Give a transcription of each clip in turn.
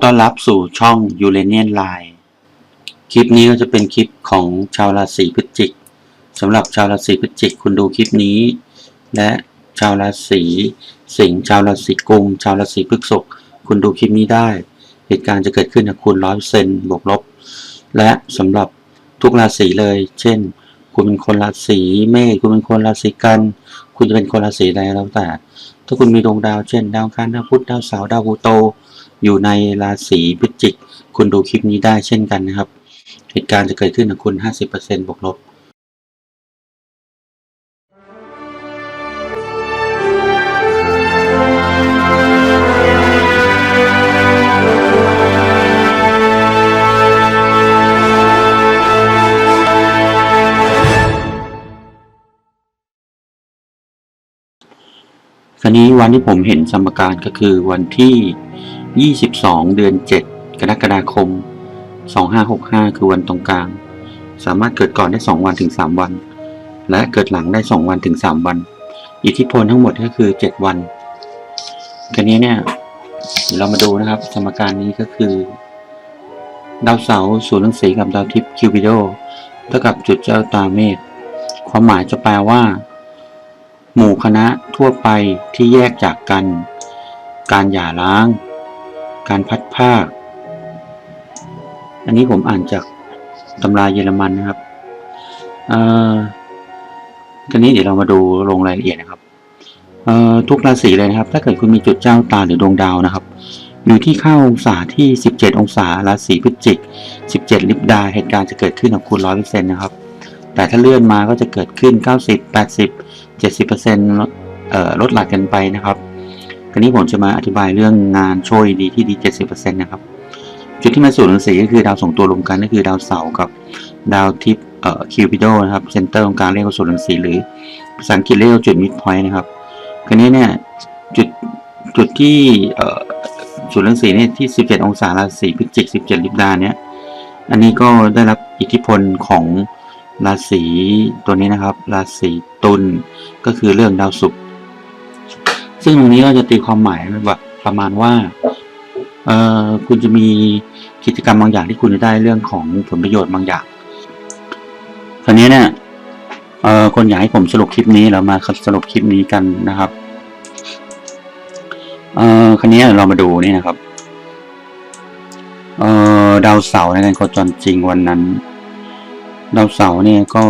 ขอต้อนรับสู่ช่องยูเรเนียนไลน์คลิปนี้ก็จะเป็นคลิปของชาวราศีพฤศจิกสำหรับชาวราศีพฤศจิกคุณดูคลิปนี้ และชาวราศีสิงห์ชาวราศีกุมชาวราศีพฤษภคุณดูคลิปนี้ได้ เหตุการณ์จะเกิดขึ้นกับคุณร้อยเซนบวกลบ และสำหรับทุกราศีเลย เช่น คุณเป็นคนราศีเมษคุณเป็นคนราศีกัน คุณจะเป็นคนราศีใดแล้วแต่ ถ้าคุณมีดวงดาวเช่น ดาวอังคารดาวพุธดาวเสาร์ดาวพลูโต อยู่ในราศีพฤศจิก คุณดูคลิปนี้ได้เช่นกันนะครับ เหตุการณ์จะเกิดขึ้นกับคุณ 50%บวกลบคราวนี้วันที่ผมเห็นสมการก็คือวันที่ 22 เดือน 7 กรกฎาคม 2565 คือวันตรงกลาง สามารถเกิดก่อนได้ 2 วันถึง 3 วัน และเกิดหลังได้ 2 วันถึง 3 วัน อิทธิพลทั้งหมดก็คือ 7 วันคราวนี้เนี่ยเรามาดูนะครับ สมการนี้ก็คือ ดาวเสาร์ศูนย์รังสีกับดาวทิพย์คิวปิโดเท่ากับจุดเจ้าตาเมษความหมายจะแปลว่า หมู่คณะทั่วไปที่แยกจากกัน การหย่าร้าง การพัดภาคอันนี้ผมอ่านจากตำราเยอรมันนะครับอ่อทีนี้เดี๋ยวเรามาดูลงรายละเอียดนะครับอ่อทุกราศีเลยนะครับ ถ้าเกิดคุณมีจุดเจ้าตาหรือดวงดาวนะครับ อยู่ที่ค่าองศาที่ 17 องศาราศีพฤศจิก 17 ลิบดาเหตุการณ์จะเกิดขึ้นกับคุณ 100%นะครับ แต่ถ้าเลื่อนมาก็จะเกิดขึ้น 90 80 70%ลดเอ่อลดหลั่นกันไปนะครับ คราวนี้ผมจะมาอธิบายเรื่องงานโชยดีที่ดี 70%นะครับ จุดที่มาสู่หนังสือก็คือดาวส่งตัวรวมกันก็คือดาวเสาร์กับดาวทิพย์เอ่อคิวปิโดนะครับเซนเตอร์ของกลางเรียกว่าศูนย์รังสีหรือภาษาอังกฤษเรียกว่าจุดมิดพอยต์นะครับ คราวนี้เนี่ยจุดจุดที่เอ่อศูนย์รังสีเนี่ยที่ 17 องศาราศีพฤศจิก 17 ลิบดาเนี่ยอันนี้ก็ได้รับอิทธิพลของราศีตัวนี้นะครับ ราศีตุลก็คือเรื่องดาวศุกร์ ซึ่งตรงนี้ก็จะตีความหมายแบบประมาณว่าเอ่อคุณจะมีกิจกรรมบางอย่างที่คุณจะได้เรื่องของผลประโยชน์บางอย่างคราวนี้เนี่ยเอ่อคนอยากให้ผมสรุปคลิปนี้เรามาสรุปคลิปนี้กันนะครับเอ่อคราวนี้เรามาดูนี่นะครับเอ่อดาวเสาร์ในการโคจรจริงวันนั้น ดาวเสาร์เนี่ยก็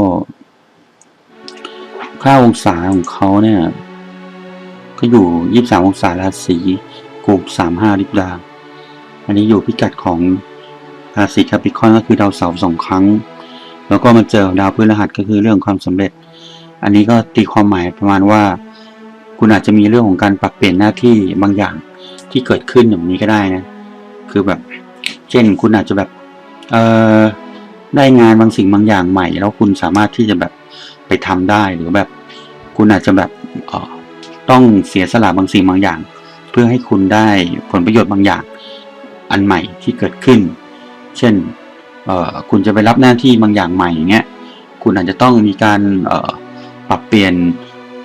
ค่าองศาของเขาเนี่ย ก็อยู่ยี่สามองศาราศีกุมสามห้าลิบดา อันนี้อยู่พิกัดของราศีแคปิคอนก็คือดาวเสาร์สองครั้ง แล้วก็มาเจอดาวพฤหัสก็คือเรื่องความสำเร็จ อันนี้ก็ตีความหมายประมาณว่า คุณอาจจะมีเรื่องของการปรับเปลี่ยนหน้าที่บางอย่างที่เกิดขึ้นแบบนี้ก็ได้นะ คือแบบ เช่นคุณอาจจะแบบ เอ่อ ได้งานบางสิ่งบางอย่างใหม่ แล้วคุณสามารถที่จะแบบไปทำได้หรือแบบ คุณอาจจะแบบเออ ต้องเสียสละบางสิ่งบางอย่าง เพื่อให้คุณได้ผลประโยชน์บางอย่าง อันใหม่ที่เกิดขึ้น เช่นคุณจะไปรับหน้าที่บางอย่างใหม่อย่างเงี้ยคุณอาจจะต้องมีการปรับเปลี่ยน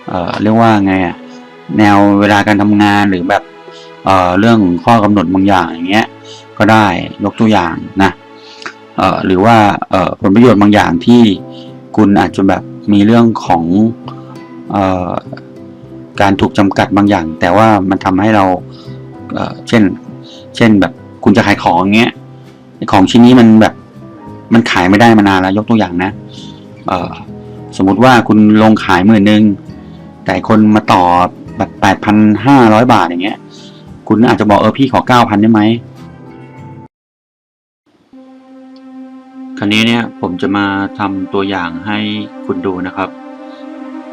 เเรียกว่าไงอะแนวเวลาการทำงานหรือแบบเเรื่องข้อกำหนดบางอย่างอย่างเงี้ยก็ได้ยกตัวอย่างนะหรือว่าผลประโยชน์บางอย่างที่คุณอาจจะแบบมีเรื่องของ การถูกจำกัดบางอย่าง แต่ว่ามันทำให้เราเช่น เช่นแบบคุณจะขายของอย่างเงี้ยของชิ้นนี้มันแบบมันขายไม่ได้มานานแล้วยกตัวอย่างนะเสมมุติว่าคุณลงขายหมื่นหนึ่งแต่คนมาต่อแบบแปดพันห้าร้อยบาทอย่างเงี้ย คุณอาจจะบอกเออพี่ขอเก้าพันได้ไหมคราวนี้เนี่ยผมจะมาทำตัวอย่างให้คุณดูนะครับ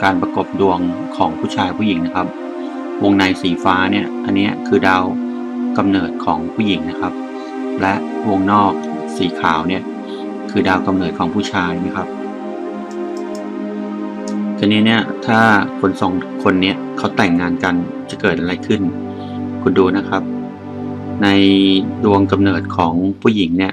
การประกบดวงของผู้ชายผู้หญิงนะครับ วงในสีฟ้าเนี่ยอันนี้คือดาวกำเนิดของผู้หญิงนะครับ และวงนอกสีขาวเนี่ยคือดาวกำเนิดของผู้ชายนะครับทีนี้เนี่ยถ้าคนสองคนเนี้ยเขาแต่งงานกันจะเกิดอะไรขึ้น คุณดูนะครับ ในดวงกำเนิดของผู้หญิงเนี่ย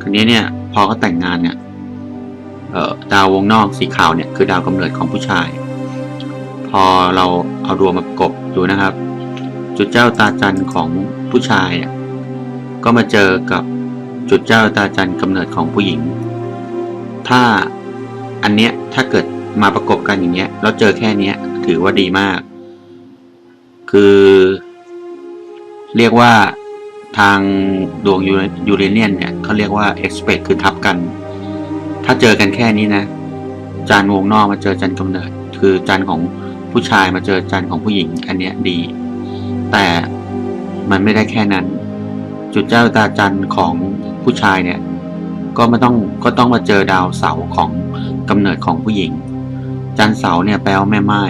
คราวนี้เนี่ยพอเขาแต่งงานเนี่ยเอ่อดาววงนอกสีขาวเนี่ยคือดาวกำเนิดของผู้ชาย พอเราเอาดวงมาประกบดูนะครับ จุดเจ้าตาจันของผู้ชายอะก็มาเจอกับจุดเจ้าตาจันกำเนิดของผู้หญิง ถ้าอันเนี้ยถ้าเกิดมาประกบกันอย่างเงี้ยแล้วเจอแค่เนี้ยถือว่าดีมาก คือ เรียกว่า ทางดวงยูเรเนียนเนี่ยเขาเรียกว่า expect คือทับกัน ถ้าเจอกันแค่นี้นะ จานวงนอกมาเจอจันกำเนิด คือจานของผู้ชายมาเจอจานของผู้หญิง อันเนี้ยดี แต่มันไม่ได้แค่นั้น จุดเจ้าตาจันของผู้ชายเนี่ย ก็ไม่ต้องก็ต้องมาเจอดาวเสาของกำเนิดของผู้หญิง จันเสาเนี่ยแปลว่าแม่ไม้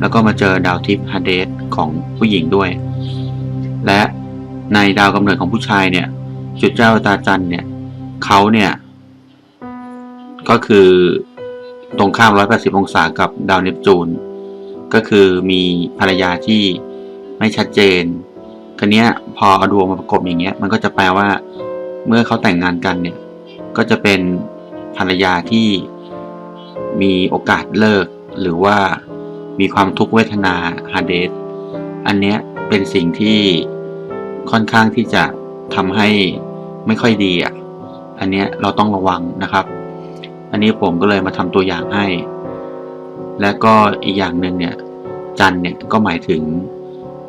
แล้วก็มาเจอดาวทิพย์ฮาเดสของผู้หญิงด้วย และ ในดาวกำเนิดของผู้ชายเนี่ยจุดเจ้าตาจันเนี่ยเขาเนี่ย ก็คือตรงข้าม 180 องศากับดาวเนปจูน ก็คือมีภรรยาที่ไม่ชัดเจนคันนี้พอเอาดวงมาประกบอย่างเงี้ย มันก็จะแปลว่า เมื่อเขาแต่งงานกันเนี่ย ก็จะเป็นภรรยาที่มีโอกาสเลิก หรือว่ามีความทุกขเวทนาฮาเดสอันเนี้ยเป็นสิ่งที่ ค่อนข้างที่จะทำให้ไม่ค่อยดีอะ อันเนี้ยเราต้องระวังนะครับ อันนี้ผมก็เลยมาทำตัวอย่างให้ และก็อีกอย่างหนึ่งเนี่ยจันเนี่ยก็หมายถึง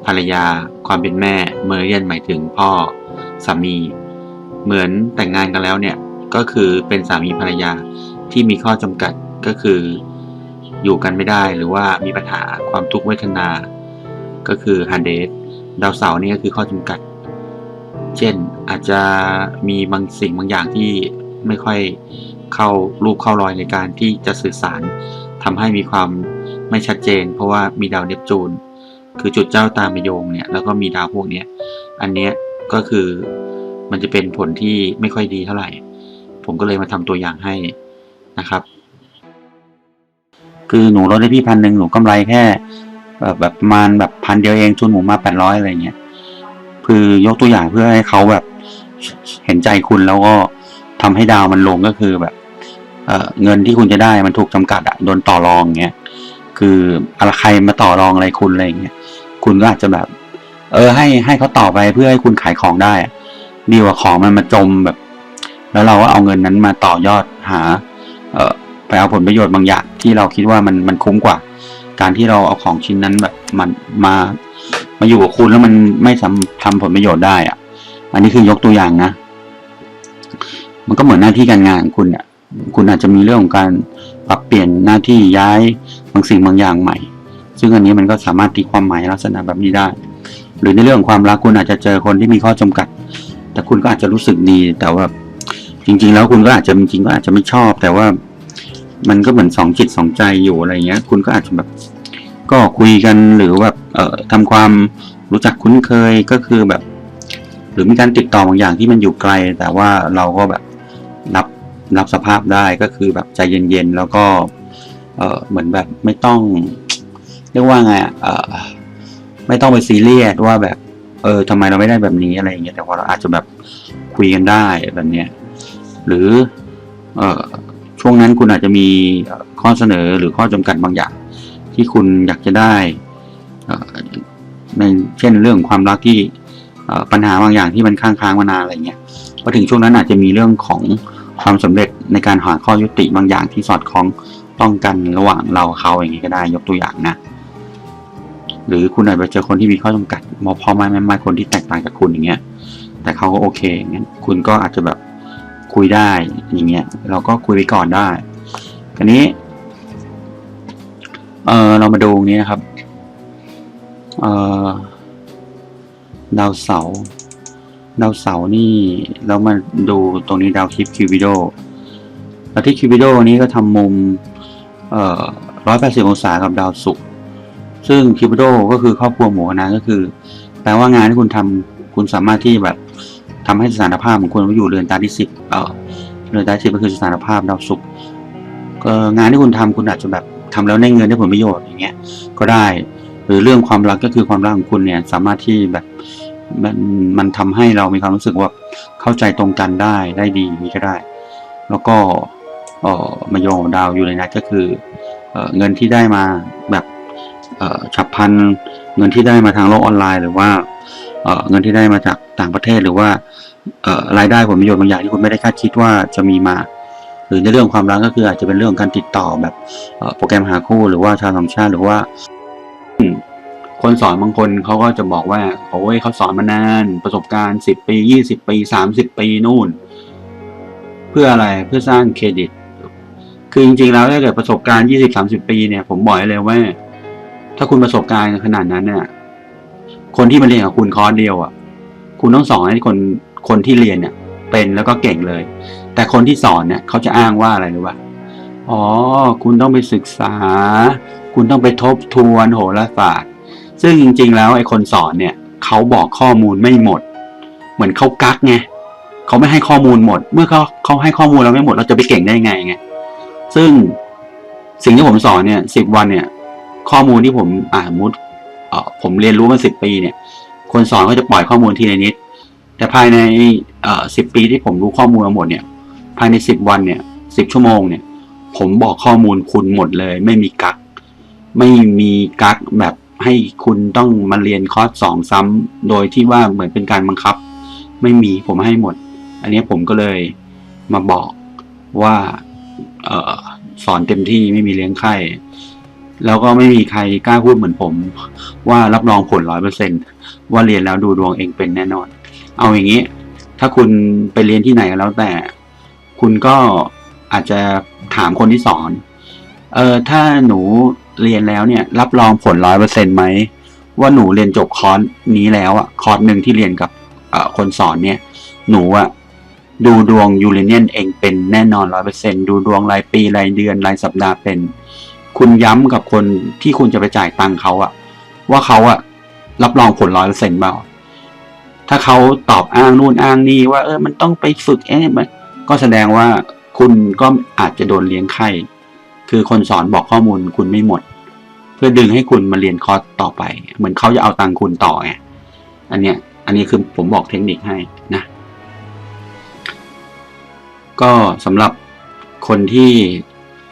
ภรรยาความเป็นแม่ เมอร์เรียนหมายถึงพ่อสามี เหมือนแต่งงานกันแล้วเนี่ยก็คือเป็นสามีภรรยาที่มีข้อจำกัดก็คืออยู่กันไม่ได้หรือว่ามีปัญหาความทุกข์เวทนา ก็คือฮันเดส ดาวเสาร์นี่ก็คือข้อจำกัด เช่นอาจจะมีบางสิ่งบางอย่างที่ไม่ค่อยเข้ารูปเข้ารอยในการที่จะสื่อสารทำให้มีความไม่ชัดเจน เพราะว่ามีดาวเนปจูน คือจุดเจ้าตามมโยงเนี่ยแล้วก็มีดาวพวกเนี้ยอันเนี้ยก็คือมันจะเป็นผลที่ไม่ค่อยดีเท่าไหร่ ผมก็เลยมาทำตัวอย่างให้นะครับ คือหนูลดให้พี่พันหนึ่งหนูกำไรแค่ เอ่อแบบมาณแบบพันเดียวเองทุนหมูมาแปดร้อยอะไรเงี้ยคือยกตัวอย่างเพื่อให้เขาแบบเห็นใจคุณแล้วก็ทำให้ดาวมันลงก็คือแบบเออเงินที่คุณจะได้มันถูกจำกัดอะโดนต่อรองเงี้ยคืออะไรใครมาต่อรองอะไรคุณอะไรเงี้ยคุณก็อาจจะแบบ เออ ให้ให้เขาต่อไปเพื่อให้คุณขายของได้ดีกว่าของมันมาจมแบบ แล้วเราก็เอาเงินนั้นมาต่อยอดหา เออไปเอาผลประโยชน์บางอย่างที่เราคิดว่ามันมันคุ้มกว่า การที่เราเอาของชิ้นนั้นแบบมันมา มาอยู่กับคุณแล้วมันไม่ทำผลประโยชน์ได้อะอันนี้คือยกตัวอย่างนะ มันก็เหมือนหน้าที่การงานคุณเนี่ยคุณอาจจะมีเรื่องของการปรับเปลี่ยนหน้าที่ย้ายบางสิ่งบางอย่างใหม่ ซึ่งอันนี้มันก็สามารถตีความหมายลักษณะแบบนี้ได้ หรือในเรื่องของความรักคุณอาจจะเจอคนที่มีข้อจำกัด แต่คุณก็อาจจะรู้สึกดีแต่ว่าจริง ๆ แล้วคุณก็อาจจะจริงๆก็อาจจะไม่ชอบ แต่ว่า มันก็เหมือนสองจิตสองใจอยู่อะไรเงี้ย คุณก็อาจจะแบบ ก็คุยกันหรือแบบเอ่อทำความรู้จักคุ้นเคยก็คือแบบ หรือมีการติดต่อบางอย่างที่มันอยู่ไกล แต่ว่าเราก็แบบรับรับสภาพได้ก็คือแบบใจเย็นๆแล้วก็ เออเหมือนแบบไม่ต้อง เรียกว่าไงอะเออไม่ต้องไปซีเรียสว่าแบบ เออทำไมเราไม่ได้แบบนี้อะไรอย่างเงี้ยแต่ว่าเราอาจจะแบบคุยกันได้แบบเนี้ยหรือ เอ่อ ช่วงนั้นคุณอาจจะมีข้อเสนอหรือข้อจำกัดบางอย่าง ที่คุณอยากจะได้ในเช่นเรื่องความรักที่ปัญหาบางอย่างที่มันค้างค้างมานานอะไรเงี้ยพอถึงช่วงนั้นอาจจะมีเรื่องของความสำเร็จในการหาข้อยุติบางอย่างที่สอดคล้องต้องกันระหว่างเราเขาอย่างนี้ก็ได้ยกตัวอย่างนะ หรือคุณอาจจะเจอคนที่มีข้อจำกัดมอพ่อแม่แม่ไม่คนที่แตกต่างจากคุณอย่างเงี้ย แต่เขาก็โอเคงเงี้ยคุณก็อาจจะแบบ คุยได้อย่างเงี้ยเราก็คุยไปก่อนได้ทีนี้เออเรามาดูตรงนี้นะครับเออดาวเสาร์ดาวเสาร์นี่เรามาดูตรงนี้ดาวทิพย์คิวบิโดดาวทิพย์คิวบิโดนี้ก็ทำมุมเอ่อร้อยแปดสิบองศากับดาวศุกร์ซึ่งคิวบิโดก็คือครอบครัวหมูคณะก็คือ แปลว่างานที่คุณทำคุณสามารถที่แบบ ทำให้สถานภาพของคุณอยู่เรือนตาที่สิบเออเรือนตาที่สิบก็คือสถานภาพดาวศุกร์ก็งานที่คุณทำคุณอาจจะแบบทำแล้วได้เงินได้ผลประโยชน์อย่างเงี้ยก็ได้ หรือเรื่องความรักก็คือความรักของคุณเนี่ยสามารถที่แบบมันมันทำให้เรามีความรู้สึกว่าเข้าใจตรงกันได้ได้ดีนี่ก็ได้ แล้วก็เออมาโยงดาวอยู่ในนั้นก็คือเออเงินที่ได้มาแบบเออฉับพันเงินที่ได้มาทางโลกออนไลน์ หรือว่า เงินที่ได้มาจากต่างประเทศหรือว่ารายได้ผลประโยชน์บางอย่างที่คุณไม่ได้คาดคิดว่าจะมีมา หรือในเรื่องความรักก็คืออาจจะเป็นเรื่องการติดต่อแบบโปรแกรมหาคู่หรือว่าชาวต่างชาติหรือว่า คนสอนบางคนเขาก็จะบอกว่าโอ้ยเขาสอนมานานประสบการณ์สิบปียี่สิบปีสามสิบปีนู่น เพื่ออะไรเพื่อสร้างเครดิต คือจริงๆแล้วถ้าเกิดประสบการณ์ยี่สิบสามสิบปีเนี่ยผมบอกเลยว่า ถ้าคุณประสบการณ์ขนาดนั้นเนี่ย คนที่มาเรียนกับคุณคอร์สเดียวอะ คุณต้องสอนให้คนคนที่เรียนเนี่ย เป็นแล้วก็เก่งเลย แต่คนที่สอนเนี่ยเขาจะอ้างว่าอะไรรู้ป่ะอ๋อ คุณต้องไปศึกษา คุณต้องไปทบทวนโหราศาสตร์ ซึ่งจริง ๆ แล้วไอ้คนสอนเนี่ยเขาบอกข้อมูลไม่หมด เหมือนเขากักไงเขาไม่ให้ข้อมูลหมด เมื่อเขาเขาให้ข้อมูลเราไม่หมด เราจะไปเก่งได้ไงไง ซึ่งสิ่งที่ผมสอนเนี่ยสิบวันเนี่ย ข้อมูลที่ผมอ่ามุด ผมเรียนรู้มาสิบปีเนี่ย คนสอนก็จะปล่อยข้อมูลทีละนิด แต่ภายในสิบปีที่ผมรู้ข้อมูลมาหมดเนี่ย ภายในสิบวันเนี่ยสิบชั่วโมงเนี่ย ผมบอกข้อมูลคุณหมดเลย ไม่มีกัก ไม่มีกักแบบให้คุณต้องมาเรียนคอร์สสองซ้ำโดยที่ว่าเหมือนเป็นการบังคับ ไม่มีผมให้หมด อันนี้ผมก็เลยมาบอกว่าออสอนเต็มที่ไม่มีเลี้ยงไข้ แล้วก็ไม่มีใครกล้าพูดเหมือนผม ว่ารับรองผลร้อยเปอร์เซนว่าเรียนแล้วดูดวงเองเป็นแน่นอน เอาอย่างนี้ ถ้าคุณไปเรียนที่ไหนก็แล้วแต่ คุณก็อาจจะถามคนที่สอน เออถ้าหนูเรียนแล้วเนี่ย รับรองผลร้อยเปอร์เซ็นไหมว่าหนูเรียนจบคอร์สนี้แล้วอะคอร์สหนึ่งที่เรียนกับคนสอนเนี่ย หนูอะดูดวงยูเรเนียนเองเป็นแน่นอนร้อยเปอร์เซ็นดูดวงรายปีรายเดือนรายสัปดาห์เป็น คุณย้ำกับคนที่คุณจะไปจ่ายตังค์เขาอะว่าเขาอะรับรองผลร้อยเปอร์เซ็นต์เปล่าถ้าเขาตอบอ้างนู่นอ้างนี่ว่า เออมันต้องไปฝึกเอ๊ะมันก็แสดงว่าคุณก็อาจจะโดนเลี้ยงไข้ คือคนสอนบอกข้อมูลคุณไม่หมด เพื่อดึงให้คุณมาเรียนคอร์สต่อไป เหมือนเขาจะเอาตังค์คุณต่อไงอันเนี้ย อันนี้คือผมบอกเทคนิคให้นะ ก็สำหรับคนที่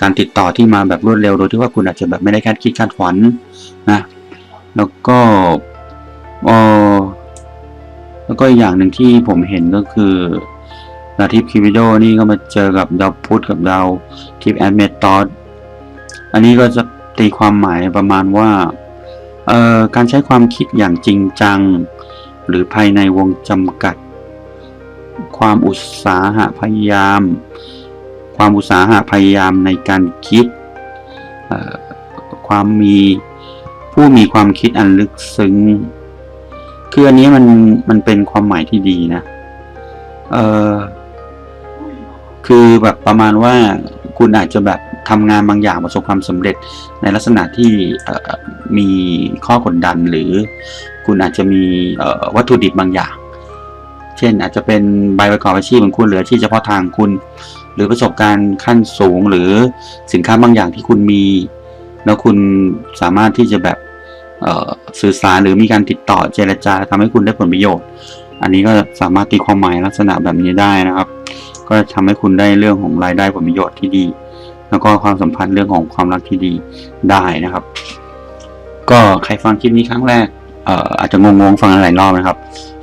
การติดต่อที่มาแบบรวดเร็วโดยที่ว่าคุณอาจจะแบบไม่ได้คาดคิดคาดฝันนะแล้วก็เออแล้วก็อีกอย่างหนึ่งที่ผมเห็นก็คือดาทิพย์คิวิโดนี่ก็มาเจอกับดาวพุธกับดาวทิพย์แอดเมตตอสอันนี้ก็จะตีความหมายประมาณว่าเอ่อการใช้ความคิดอย่างจริงจัง หรือภายในวงจำกัด ความอุตสาหะพยายาม ความอุตสาหะพยายามในการคิด ความมีผู้มีความคิดอันลึกซึ้ง คืออันนี้มันมันเป็นความหมายที่ดีนะ เออคือแบบประมาณว่าคุณอาจจะแบบทำงานบางอย่างประสบความสำเร็จในลักษณะที่มีข้อกดดันหรือคุณอาจจะมีวัตถุดิบบางอย่าง เช่นอาจจะเป็นใบประกอบอาชีพของคุณหรืออาชีพเฉพาะทางคุณ รือประสบการณ์ขั้นสูงหรือสินค้าบางอย่างที่คุณมี แล้วคุณสามารถที่จะแบบสื่อสารหรือมีการติดต่อเจรจาทำให้คุณได้ผลประโยชน์ อันนี้ก็สามารถตีความหมายลักษณะแบบนี้ได้นะครับ ก็ทำให้คุณได้เรื่องของรายได้ผลประโยชน์ที่ดี แล้วก็ความสัมพันธ์เรื่องของความรักที่ดีได้นะครับ ก็ใครฟังคลิปนี้ครั้งแรกอออาจจะงงๆฟังหลายรอบนะครับ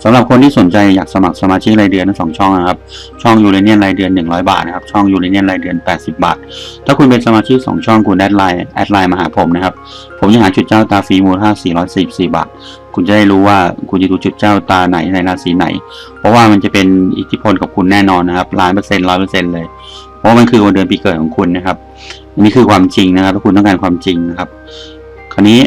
สำหรับคนที่สนใจอยากสมัครสมาชิกรายเดือนทั้งสองช่องนะครับ ช่องยูเรเนียนรายเดือน 100 บาทนะครับ ช่องยูเรเนียนรายเดือน 80 บาท ถ้าคุณเป็นสมาชิก 2 ช่องคุณแอดไลน์แอดไลน์มาหาผมนะครับ ผมจะหาจุดเจ้าตาฟรีมูลค่า444 บาท คุณจะได้รู้ว่าคุณจะดูจุดเจ้าตาไหนในราศีไหน เพราะว่ามันจะเป็นอิทธิพลกับคุณแน่นอนนะครับล้านเปอร์เซ็นต์ร้อยเปอร์เซ็นต์เลย เพราะมันคือวันเดือนปีเกิดของคุณนะครับนนี้คือความจริงนะครับ ถ้าคุณต้องการความจริงนะครับ คราวนี้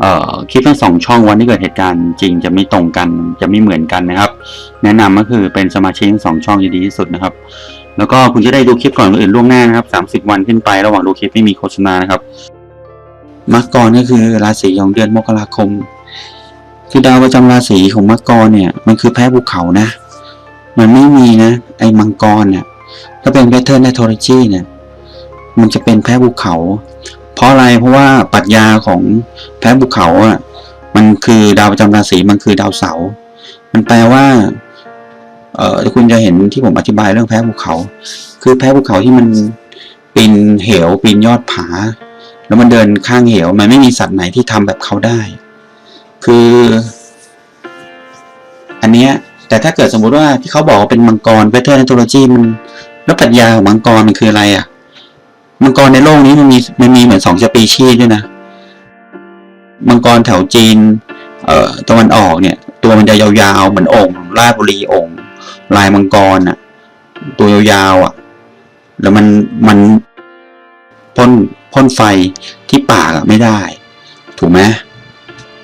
เอ่อคลิปทั้งสองช่องวันที่เกิดเหตุการณ์จริงจะไม่ตรงกันจะไม่เหมือนกันนะครับ แนะนำก็คือเป็นสมาชิกทั้งสองช่องจะดีที่สุดนะครับ แล้วก็คุณจะได้ดูคลิปก่อนคนอื่นล่วงหน้านะครับสามสิบวันขึ้นไประหว่างดูคลิปไม่มีโฆษณานะครับมักกรก็คือราศีของเดือนมกราคม คือดาวประจำราศีของมักกรเนี่ยมันคือแพ้ภูเขานะ มันไม่มีนะไอ้มังกรเนี่ยถ้าเป็นแพทเทิร์นในโทรจีเนี่ยมันจะเป็นแพ้ภูเขา เพราะอะไรเพราะว่าปรัชญาของแพ้ภูเขาอะมันคือดาวประจำราศีมันคือดาวเสาร์มันแปลว่าเอ่อคุณจะเห็นที่ผมอธิบายเรื่องแพ้ภูเขา คือแพ้ภูเขาที่มันปีนเหวปีนยอดผา แล้วมันเดินข้างเหว มันไม่มีสัตว์ไหนที่ทำแบบเขาได้ คือ อันเนี้ยแต่ถ้าเกิดสมมุติว่าที่เขาบอกว่าเป็นมังกรเวทเทอร์นโทโลจีมันแล้วปรัชญาของมังกรมันคืออะไรอะ มังกรในโลกนี้มันมีมันมีเหมือนสองสปีชีส์ด้วยนะมังกรแถวจีน เอ่อตะวันออกเนี่ย ตัวมันจะยาวๆเหมือนองค์ราชบุรีองค์ลายมังกรอะ ตัวยาวๆอะ แล้วมันมันพ่นพ่นไฟที่ปากไม่ได้ ถูกไหม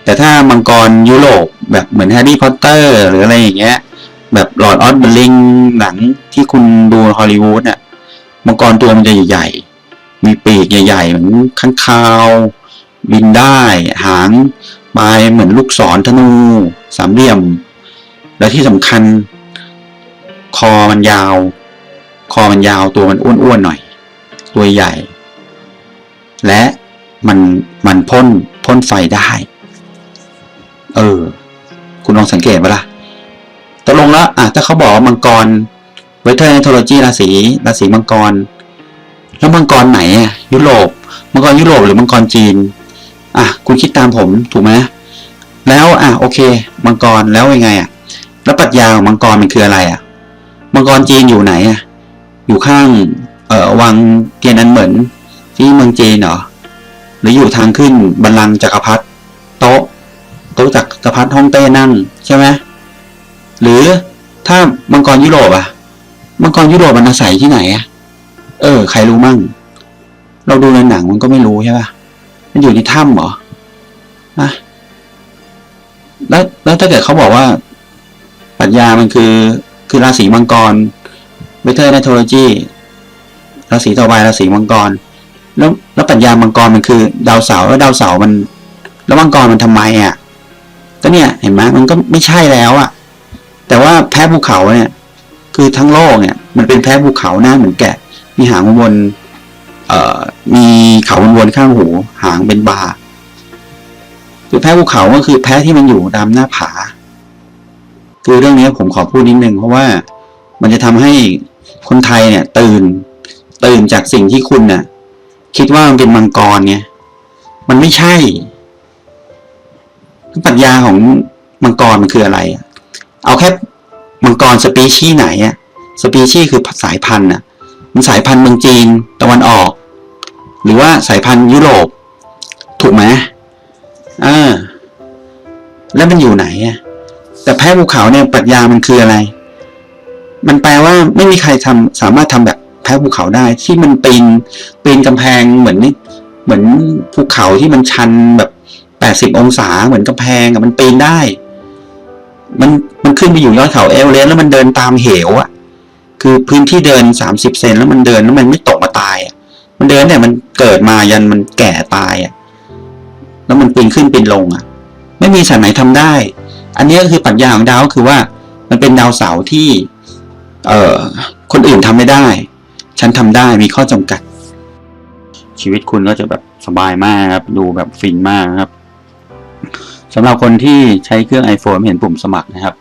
แต่ถ้ามังกรยุโรปแบบเหมือนแฮร์รี่พอตเตอร์ หรืออะไรอย่างเงี้ย แบบหลอดออสเบลลิงหนังที่คุณดูฮอลลีวูดเนี่ยมังกรตัวมันจะใหญ่ๆ มีปีกใหญ่ๆเหมือนข้างคาวบินได้ หางปลายเหมือนลูกศรธนู สามเหลี่ยม และที่สำคัญ คอมันยาว คอมันยาวตัวมันอ้วนๆหน่อย ตัวใหญ่ และมันมันพ่นพ่นไฟได้ เออ คุณลองสังเกตไหมล่ะตกลงแล้วอะถ้าเขาบอกมังกรเวทเทอร์นโทโลจีราศีราศีมังกร แล้วมังกรไหนอะยุโรป มังกรยุโรปหรือมังกรจีน อะ คุณคิดตามผมถูกไหมแล้วอะโอเค มังกรแล้วยังไงอะ แล้วปรัชญาของมังกรมันคืออะไรอะ มังกรจีนอยู่ไหนอะ อยู่ข้างเอ่อวังเทียนอันเหมือนที่เมืองจีนเหรอหรืออยู่ทางขึ้นบัลลังก์จักรพรรดิโต๊ะโต๊ะจักรพรรดิฮ่องเต้นั่งใช่ไหมหรือถ้ามังกรยุโรปอะมังกรยุโรปมันอาศัยที่ไหนอะ เออ ใครรู้มั่ง เราดูในหนังมันก็ไม่รู้ใช่ปะมันอยู่ในถ้ำเหรอนะแล้วแล้วถ้าเกิดเขาบอกว่าปรัชญามันคือคือราศีมังกรเวเทอร์นโทโลจีราศีต่อไปราศีมังกร แล้วแล้วปรัชญามังกรมันคือ ดาวเสาร์แล้วดาวเสาร์มัน แล้วมังกรมันทำไมอะก็เนี่ยเห็นไหมมันก็ไม่ใช่แล้วอะ แต่ว่าแพ้ภูเขาเนี่ย คือทั้งโลกเนี่ย มันเป็นแพ้ภูเขาหน้าเหมือนแกะ มีหางวนเอ่อมีเขาวนๆข้างหู หางเป็นบาคือแพ้ภูเขาก็คือแพ้ที่มันอยู่ตามหน้าผา คือเรื่องนี้ผมขอพูดนิดนึงเพราะว่ามันจะทำให้คนไทยเนี่ย ตื่น ตื่นจากสิ่งที่คุณเนี่ยคิดว่ามันเป็นมังกรเนี่ยมันไม่ใช่ปรัชญาของมังกรมันคืออะไร เอาแค่มังกรสปีชีส์ไหนอะสปีชีส์คือสายพันธุ์อะ มันสายพันธุ์เมืองจีนตะวันออก หรือว่าสายพันธุ์ยุโรป ถูกไหมอ่าแล้วมันอยู่ไหนอะแต่แพ้ภูเขาเนี่ยปรัชญามันคืออะไร มันแปลว่าไม่มีใครทำสามารถทำแบบแพ้ภูเขาได้ ที่มันปีนปีนกำแพงเหมือนนี่เหมือนภูเขาที่มันชันแบบแปดสิบองศาเหมือนกำแพงอะมันปีนได้ มันมันขึ้นไปอยู่ยอดเขาเอเวอเรสต์แล้วมันเดินตามเหวอะ คือพื้นที่เดินสามสิบเซนแล้วมันเดินแล้วมันไม่ตกมาตายอะมันเดินเนี่ยมันเกิดมายันมันแก่ตายอะแล้วมันปีนขึ้นปีนลงอะไม่มีสัตว์ไหนทำได้ อันนี้ก็คือปรัชญาของดาวคือว่า มันเป็นดาวเสาที่ เอ่อ คนอื่นทำไม่ได้ ฉันทำได้มีข้อจำกัด ชีวิตคุณก็จะแบบสบายมากครับ ดูแบบฟินมากครับสำหรับคนที่ใช้เครื่อง iPhone เห็นปุ่มสมัครนะครับ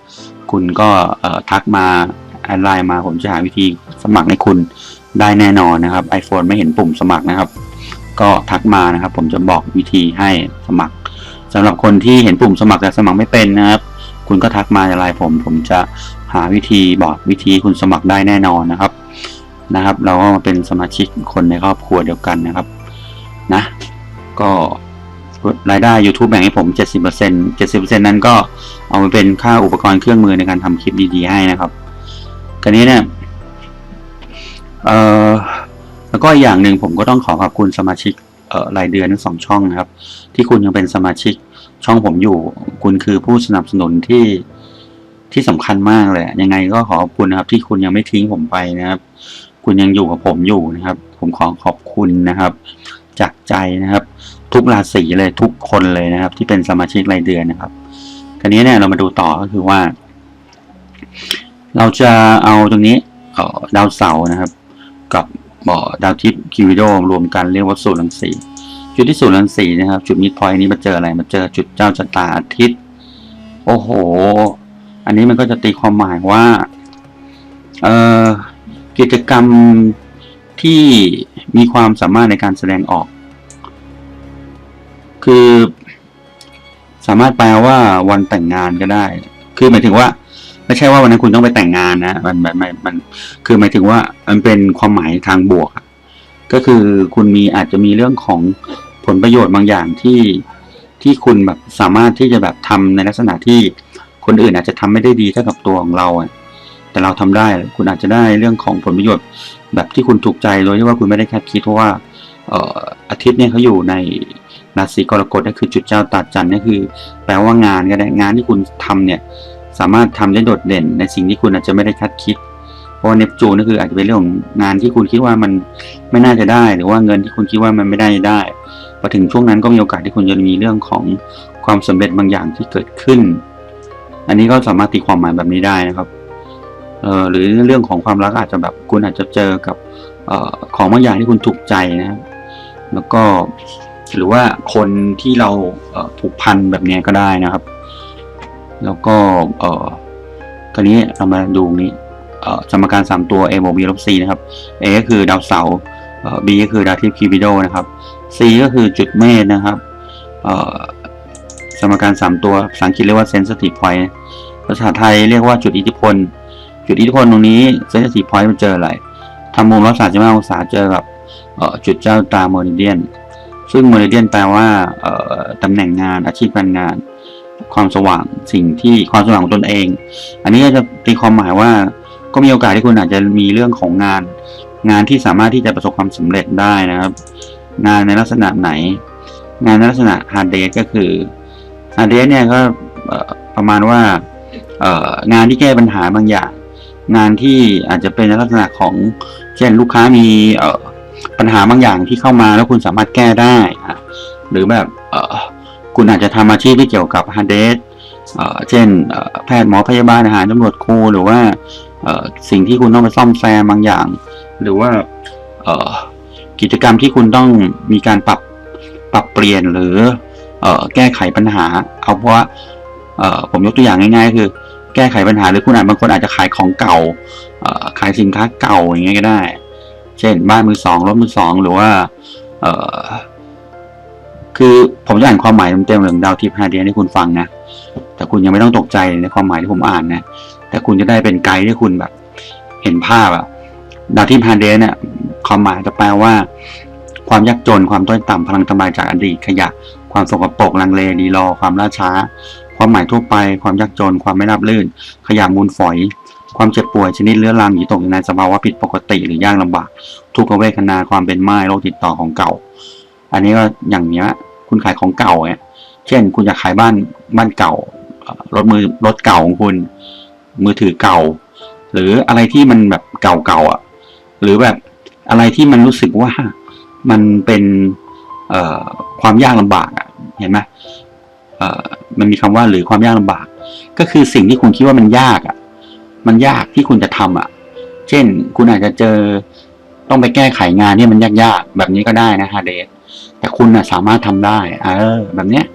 คุณก็ทักมา แอดไลน์มาผมจะหาวิธีสมัครให้คุณได้แน่นอนนะครับ iPhone ไม่เห็นปุ่มสมัครนะครับ ก็ทักมานะครับ ผมจะบอกวิธีให้สมัครสำหรับคนที่เห็นปุ่มสมัครแต่สมัครไม่เป็นนะครับ คุณก็ทักมาในไลน์ผม ผมจะหาวิธีบอกวิธีคุณสมัครได้แน่นอนนะครับนะครับ เราก็มาเป็นสมาชิกคนในครอบครัวเดียวกันนะครับนะ ก็รายได้ YouTube แบ่งให้ผม 70% 70%นั้นก็เอาไปเป็นค่าอุปกรณ์เครื่องมือในการทำคลิปดีๆให้นะครับ กันนี้เนี่ยเอ่อแล้วก็อีกอย่างหนึ่งผมก็ต้องขอขอบคุณสมาชิกเอ่อรายเดือนทั้งสองช่องนะครับ ที่คุณยังเป็นสมาชิกช่องผมอยู่ คุณคือผู้สนับสนุนที่ที่สำคัญมากเลยยังไงก็ขอขอบคุณนะครับ ที่คุณยังไม่ทิ้งผมไปนะครับ คุณยังอยู่กับผมอยู่นะครับ ผมขอขอบคุณนะครับ จากใจนะครับ ทุกราศีเลยทุกคนเลยนะครับ ที่เป็นสมาชิกรายเดือนนะครับคราวนี้เนี่ยเรามาดูต่อก็คือว่า เราจะเอาตรงนี้ออดาวเสาร์นะครับ กับบ่อดาวทิพย์คิวิโดรวมกันเรียกว่าสูตรรังสีจุดที่สูตรรังสีนะครับ จุดมิดพอยต์นี้มาเจออะไรมาเจอจุดเจ้าชะตาอาทิตย์ โอ้โห อันนี้มันก็จะตีความหมายว่าเอ่อกิจกรรมที่มีความสามารถในการแสดงออก คือสามารถแปลว่าวันแต่งงานก็ได้ คือหมายถึงว่า ไม่ใช่ว่าวันนั้นคุณต้องไปแต่งงานนะมันมันมันมันคือหมายถึงว่ามันเป็นความหมายทางบวกก็คือคุณมีอาจจะมีเรื่องของผลประโยชน์บางอย่างที่ที่คุณแบบสามารถที่จะแบบทำในลักษณะที่คนอื่นอาจจะทำไม่ได้ดีเท่ากับตัวของเราอะแต่เราทำได้คุณอาจจะได้เรื่องของผลประโยชน์ แบบที่คุณถูกใจโดยที่ว่าคุณไม่ได้คาดคิดเพราะว่าเอ่ออาทิตย์เนี่ยเขาอยู่ในราศีกรกฎก็คือจุดเจ้าตาจันทร์ก็คือ แปลว่างานก็ได้งานที่คุณทำเนี่ย สามารถทำได้โดดเด่นในสิ่งที่คุณอาจจะไม่ได้คาดคิด เพราะเนปจูนก็คืออาจจะเป็นเรื่องของงานที่คุณคิดว่ามันไม่น่าจะได้ หรือว่าเงินที่คุณคิดว่ามันไม่ได้ได้พอถึงช่วงนั้นก็มีโอกาสที่คุณจะมีเรื่องของความสำเร็จบางอย่างที่เกิดขึ้น อันนี้ก็สามารถตีความหมายแบบนี้ได้นะครับเอ่อหรือเรื่องของความรักอาจจะแบบคุณอาจจะเจอกับเอ่อของบางอย่างที่คุณถูกใจนะครับแล้วก็หรือว่าคนที่เราผูกพันแบบนี้ก็ได้นะครับ แล้วก็เอ่อคราวนี้เรามาดูนี้เอ่อสมการ 3 ตัว a บวก b ลบ c นะครับ a ก็คือดาวเสาร์เออ b ก็คือดาวทิพย์คิวบิโดนะครับ c ก็คือจุดเมษนะครับเอ่อสมการ 3 ตัวภาษาอังกฤษเรียกว่า sensitive point ภาษาไทยเรียกว่าจุดอิทธิพล จุดอิทธิพลตรงนี้ sensitive point มันเจออะไรทำมุมร้อยสามสิบห้าองศาเจอกับจุดเจ้าตาโมริเดียน ซึ่งโมริเดียนแปลว่าตำแหน่งงานอาชีพการงาน ความสว่างสิ่งที่ความสว่างของตนเอง อันนี้ก็จะตีความหมายว่าก็มีโอกาสที่คุณอาจจะมีเรื่องของงาน งานที่สามารถที่จะประสบความสำเร็จได้นะครับ งานในลักษณะไหน งานในลักษณะ hard d a y ก็คือ hard d a y เนี่ยก็ประมาณว่างานที่แก้ปัญหาบางอย่าง งานที่อาจจะเป็นในลักษณะของเช่นลูกค้ามีปัญหาบางอย่างที่เข้ามาแล้วคุณสามารถแก้ได้ หรือแบบ คุณอาจจะทำอาชีพที่เกี่ยวกับ hard d a y เอ่อเช่นแพทย์หมอพยาบาลอาหารตำรวจครูหรือว่าสิ่งที่คุณต้องไปซ่อมแซมบางอย่าง หรือว่ากิจกรรมที่คุณต้องมีการปรับปรับเปลี่ยนหรืออแก้ไขปัญหา เอาเพราะว่าผมยกตัวอย่างง่ายๆ คือ แก้ไขปัญหาหรือคุณอาจบางคนอาจจะขายของเก่าขายสินค้าเก่าอย่างเงี้ยก็ได้ เช่น บ้านมือสองรถมือสองหรือว่า คือผมจะอ่านความหมายเต็มๆของดาวทิพย์ฮาเดียให้คุณฟังนะ แต่คุณยังไม่ต้องตกใจในความหมายที่ผมอ่านนะ แต่คุณจะได้เป็นไกด์ให้คุณแบบ เห็นภาพอะดาวทิพย์ฮาเดียเนี่ยความหมายจะแปลว่า ความยากจนความต้อยต่ำพลังทำลายจากอดีตขยะ ความสกปรกลังเลดีรอ ความล่าช้า ความหมายทั่วไปความยากจน ความไม่ราบรื่น ขยะมูลฝอย ความเจ็บป่วยชนิดเรื้อรังอยู่ตกอยู่ในสภาวะผิดปกติหรือยากลำบาก ทุกขเวทนาความเป็นไม้โรคติดต่อของเก่า อันนี้ก็อย่างเนี้ยคุณขายของเก่าเนี่ยเช่น คุณอยากขายบ้านบ้านเก่ารถมือรถเก่าของคุณ มือถือเก่า หรืออะไรที่มันแบบเก่าๆอะ หรือแบบอะไรที่มันรู้สึกว่ามันเป็นเอ่อความยากลำบากอะเห็นไหมเอ่อมันมีคำว่าหรือความยากลำบาก ก็คือสิ่งที่คุณคิดว่ามันยากอะ มันยากที่คุณจะทำอะ เช่น คุณอาจจะเจอต้องไปแก้ไขงานที่มันยากๆแบบนี้ก็ได้นะฮะเดท แต่คุณน่ะสามารถทำได้เออแบบเนี้ย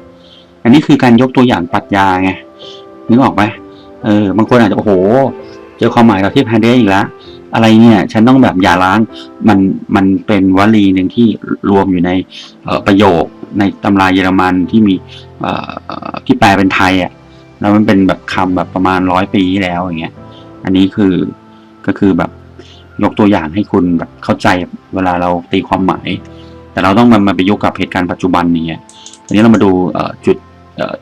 อันนี้คือการยกตัวอย่างปรัชญาไงนึกออกไหมเออบางคนอาจจะโอ้โห เจอความหมายเราที่แพนเดอีกแล้วอะไรเนี่ย ฉันต้องแบบอย่าล้าง มัน มันเป็นวลีหนึ่งที่รวมอยู่ในออประโยคในตำราเยอรมันที่มีเออที่แปลเป็นไทยอะ แล้วมันเป็นแบบคำแบบประมาณร้อยปีแล้วอย่างเงี้ย อันนี้คือ ก็คือแบบยกตัวอย่างให้คุณแบบเข้าใจเวลาเราตีความหมาย แต่เราต้องมันมาไปยกกับเหตุการณ์ปัจจุบันอย่างเงี้ยทีนี้เรามาดูจุด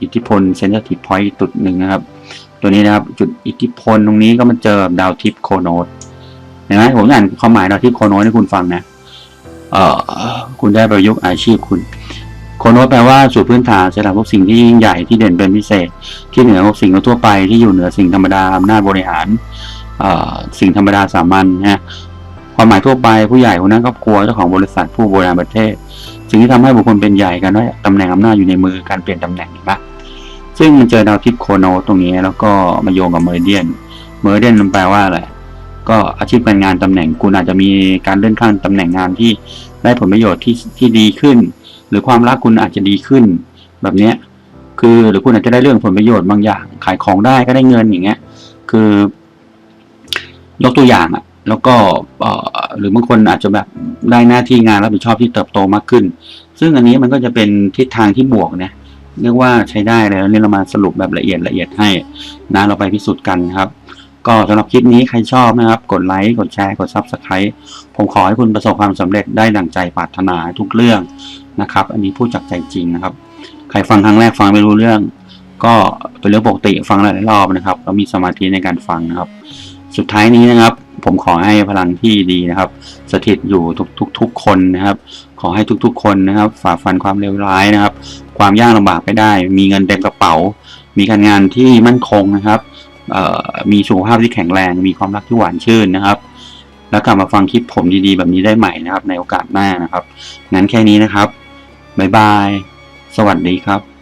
อิทธิพล sensitive point จุดหนึ่งนะครับ ตัวนี้นะครับจุดอิทธิพลตรงนี้ก็มาเจอดาวทิพย์โคโนดเห็นไหมผมอ่านความหมายดาวทิพย์โคโนดให้คุณฟังนะเออคุณได้ประยุกต์อาชีพคุณโคโนตแปลว่าสู่พื้นฐานสำหรับพวกสิ่งที่ยิ่งใหญ่ที่เด่นเป็นพิเศษ ที่เหนือพวกสิ่งทั่วไปที่อยู่เหนือสิ่งธรรมดาอำนาจบริหารสิ่งธรรมดาสามัญนะฮะ ความหมายทั่วไปผู้ใหญ่หัวหน้าครอบครัวเจ้าของบริษัทผู้บริหารประเทศ สิ่งที่ทำให้บุคคลเป็นใหญ่กันว่าตำแหน่งอำนาจอยู่ในมือการเปลี่ยนตำแหน่งเห็นปะซึ่งมันเจอดาวทิพย์โคโนตตรงนี้แล้วก็มาโยงกับเมอร์เดียน เมอร์เดียนมันแปลว่าอะไรก็อาชีพการงานตำแหน่งคุณอาจจะมีการเลื่อนขั้นตำแหน่งงานที่ได้ผลประโยชน์ที่ที่ดีขึ้น หรือความรักคุณอาจจะดีขึ้น แบบเนี้ยคือหรือคุณอาจจะได้เรื่องผลประโยชน์บางอย่าง ขายของได้ก็ได้เงินอย่างเงี้ย คือยกตัวอย่างอะ แล้วก็หรือบางคนอาจจะแบบได้หน้าที่งานรับผิดชอบที่เติบโตมากขึ้น ซึ่งอันนี้มันก็จะเป็นทิศทางที่บวกนะเรียกว่าใช้ได้เลยแล้วนี่เรามาสรุปแบบละเอียดละเอียดให้นะเราไปพิสูจน์กันครับ ก็สำหรับคลิปนี้ใครชอบนะครับ กดไลค์กดแชร์กด Subscribe ผมขอให้คุณประสบความสำเร็จได้ดั่งใจปรารถนาทุกเรื่องนะครับ อันนี้พูดจากใจจริงนะครับ ใครฟังครั้งแรกฟังไม่รู้เรื่อง ก็เป็นเรื่องปกติฟังหลายรอบนะครับแล้วมีสมาธิในการฟังนะครับ สุดท้ายนี้นะครับ ผมขอให้พลังที่ดีนะครับ สถิตอยู่ทุกทุกทุกคนนะครับ ขอให้ทุกๆ คนนะครับ ฝ่าฟันความเลวร้ายนะครับ ความยากลำบากไปได้ มีเงินเต็มกระเป๋า มีการงานที่มั่นคงนะครับมีสุขภาพที่แข็งแรง มีความรักที่หวานชื่นนะครับ แล้วกลับมาฟังคลิปผมดีๆ แบบนี้ได้ใหม่นะครับ ในโอกาสหน้านะครับ งั้นแค่นี้นะครับ บ๊ายบาย สวัสดีครับ